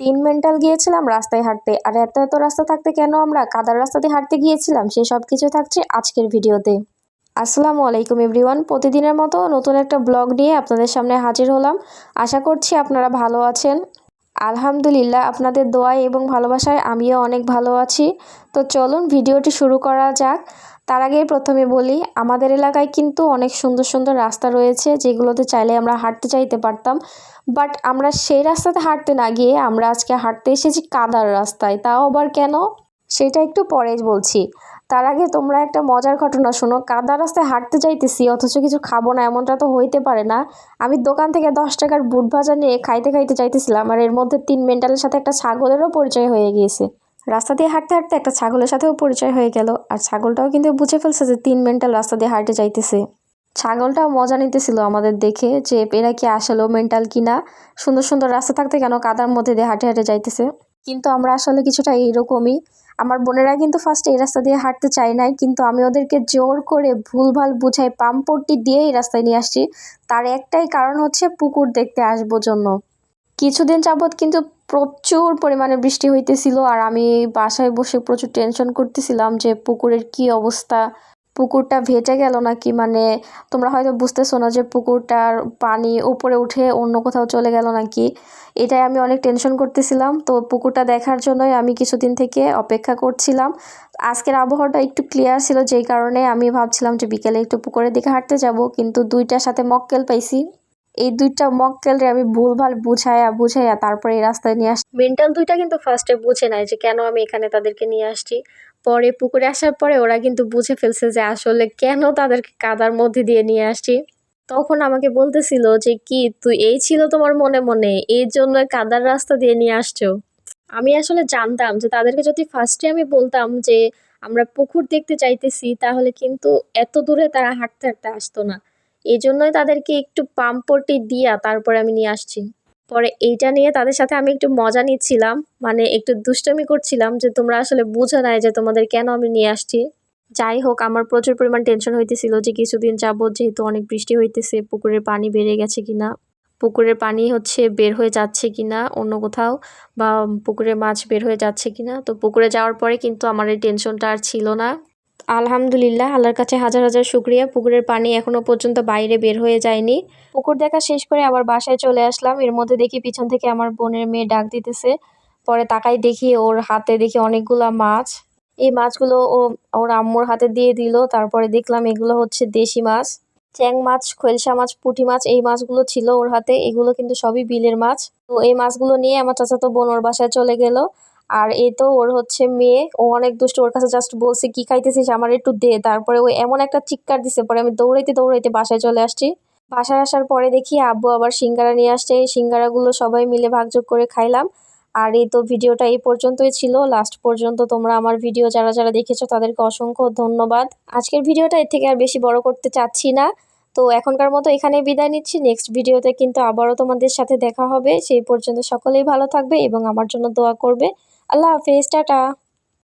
তিন মেন্টাল গিয়েছিলাম রাস্তায় হাঁটতে। আর এত এত রাস্তা থাকতে কেন আমরা? কাদার রাস্তা দিয়ে হাঁটতে গিয়েছিলাম, সে সব কিছু থাকছে আজকের ভিডিওতে। আসসালামু আলাইকুম এভরিওয়ান। প্রতিদিনের মতো নতুন একটা ব্লগ নিয়ে আপনাদের সামনে হাজির হলাম। আশা করছি আপনারা ভালো আছেন। আলহামদুলিল্লাহ, আপনাদের দোয়ায় এবং ভালোবাসায় আমিও অনেক ভালো আছি। তো চলুন ভিডিওটি শুরু করা যাক। তার আগে প্রথমে বলি, আমাদের এলাকায় কিন্তু অনেক সুন্দর সুন্দর রাস্তা রয়েছে যেগুলোতে চাইলে আমরা হাঁটতে চাইতে পারতাম। বাট আমরা সেই রাস্তাতে হাঁটতে না গিয়ে আমরা আজকে হাঁটতে এসেছি কাদার রাস্তায়। তাও আবার কেন? সেটা একটু পরে বলছি। তার আগে তোমরা একটা মজার ঘটনা শোনো। কাদা রাস্তায় হাঁটতে চাইতেছি অথচ কিছু খাব না এমনটা তো হইতে পারে না। আমি দোকান থেকে দশ টাকার বুট ভাজা নিয়ে খাইতে খাইতে চাইতেছিলাম আর এর মধ্যে তিন মেন্টালের সাথে একটা ছাগলেরও পরিচয় হয়ে গিয়েছে। রাস্তা দিয়ে হাঁটতে হাঁটতে একটা ছাগলের সাথেও পরিচয় হয়ে গেল, আর ছাগলটাও কিন্তু বুঝে ফেলছে যে তিন মেন্টাল রাস্তা দিয়ে হাঁটে যাইতেছে। ছাগলটাও মজা নিতেছিল আমাদের দেখে যে এরা কি আসলেও মেন্টাল কিনা, সুন্দর সুন্দর রাস্তা থাকতে কেন কাদার মধ্যে দিয়ে হাঁটে হাঁটে যাইতেছে। কিন্তু আমরা আসলে কিছুটা এইরকমই। আমার বোনেরা কিন্তু ফার্স্ট এই রাস্তা দিয়ে হাঁটতে চায় নাই, কিন্তু আমি ওদেরকে জোর করে ভুলভাল বুঝাই পাম্পট্টি দিয়ে এই রাস্তায় নিয়ে আসছি। তার একটাই কারণ হচ্ছে পুকুর দেখতে আসব জন্য। কিছুদিন যাবৎ কিন্তু প্রচুর পরিমাণে বৃষ্টি হইতেছিল আর আমি বাসায় বসে প্রচুর টেনশন করতেছিলাম যে পুকুরের কি অবস্থা, পুকুরটা ভেটে গেল নাকি? মানে তোমরা হয়তো বুঝতেছো না যে পুকুরটার পানি উপরে উঠে অন্য কোথাও চলে গেল নাকি? এটাই আমি অনেক টেনশন করতেছিলাম। তো পুকুরটা দেখার জন্যই আমি কিছুদিন থেকে অপেক্ষা করছিলাম। আজকের আবহাওয়াটা একটু ক্লিয়ার ছিল, যেই কারণে আমি ভাবছিলাম যে বিকেলে একটু পুকুরের দিকে হাঁটতে যাব, কিন্তু দুইটার সাথে মক্কেল পাইছি। এই দুইটা মক্কেলরে আমি ভুলভাল বুঝাইয়া বুঝাইয়া তারপরে এই রাস্তায় নিয়ে আসছি মেন্টাল দুইটা কিন্তু ফার্স্টে বুঝে নাই যে কেন আমি এখানে তাদেরকে নিয়ে আসছি। পরে পুকুরে আসার পরে ওরা কিন্তু বুঝে ফেলছে যে আসলে কেন তাদেরকে কাদার মধ্যে দিয়ে নিয়ে আসছি। তখন আমাকে বলতেছিল যে, কি, তুই এই ছিল তোমার মনে মনে? এই জন্য কাদার রাস্তা দিয়ে নিয়ে আসছো? আমি আসলে জানতাম যে তাদেরকে যদি ফার্স্টে আমি বলতাম যে, আমরা পুকুর দেখতে চাইতেছি, তাহলে কিন্তু এত দূরে তারা হাঁটতে হাঁটতে আসতো না। এই জন্যই তাদেরকে একটু পাম্পটি দিয়া তারপরে আমি নিয়ে আসছি। পরে এইটা নিয়ে তাদের সাথে আমি একটু মজা নিচ্ছিলাম মানে একটু দুষ্টমি করছিলাম যে তোমরা আসলে বুঝে নাই যে তোমাদের কেন আমি নিয়ে আসছি। যাই হোক, আমার প্রচুর পরিমাণ টেনশন হইতেছিল যে কিছুদিন যাবৎ যেহেতু অনেক বৃষ্টি হইতেছে, পুকুরের পানি বেড়ে গেছে কিনা, পুকুরের পানি হচ্ছে বের হয়ে যাচ্ছে কিনা অন্য কোথাও বা পুকুরে মাছ বের হয়ে যাচ্ছে কিনা। তো পুকুরে যাওয়ার পরে কিন্তু আমার এই টেনশনটা আর ছিল না। আলহামদুলিল্লাহ, আল্লাহর কাছে হাজার হাজার শুক্রিয়া। পুকুরের পানি এখনও পর্যন্ত বাইরে বের হয়ে যায়নি। পুকুর দেখা শেষ করে আবার বাসায় চলে আসলাম। এর মধ্যে দেখি পিছন থেকে আমার বোনের মেয়ে ডাক দিতেছে। পরে তাকাই দেখি ওর হাতে দেখি অনেকগুলা মাছ। এই মাছগুলো ও, ওর আম্মুর হাতে দিয়ে দিল। তারপরে দেখলাম এগুলো হচ্ছে দেশি মাছ। চ্যাং মাছ, খোলসা মাছ, পুঁটি মাছ, এই মাছগুলো ছিল ওর হাতে। এগুলো কিন্তু সবই বিলের মাছ। তো এই মাছগুলো নিয়ে আমার চাচাতো বোন ওর বাসায় চলে গেল। আর এ তো ওর হচ্ছে মেয়ে, ও অনেক দুষ্ট, ওর কাছে জাস্ট বলছে, কি খাইতেছিস? আমার একটু দে। তারপরে ও এমন একটা চিৎকার দিছে, পরে আমি দৌড়াইতে দৌড়াইতে বাসায় চলে আসছি। বাসায় আসার পরে দেখি আব্বু আবার সিঙ্গারা নিয়ে আসছে, এই সিঙ্গারাগুলো সবাই মিলে ভাগযোগ করে খাইলাম। আর এই তো ভিডিওটা এই পর্যন্তই ছিল। লাস্ট পর্যন্ত তোমরা আমার ভিডিও যারা যারা দেখেছ, তাদেরকে অসংখ্য ধন্যবাদ। আজকের ভিডিওটা এর থেকে আর বেশি বড় করতে চাচ্ছি না। তো এখনকার মতো এখানে বিদায় নিচ্ছি। নেক্সট ভিডিওতে কিন্তু আবারও তোমাদের সাথে দেখা হবে। সেই পর্যন্ত সকলেই ভালো থাকবে এবং আমার জন্য দোয়া করবে। আল্লাহ হাফেজ টাটা।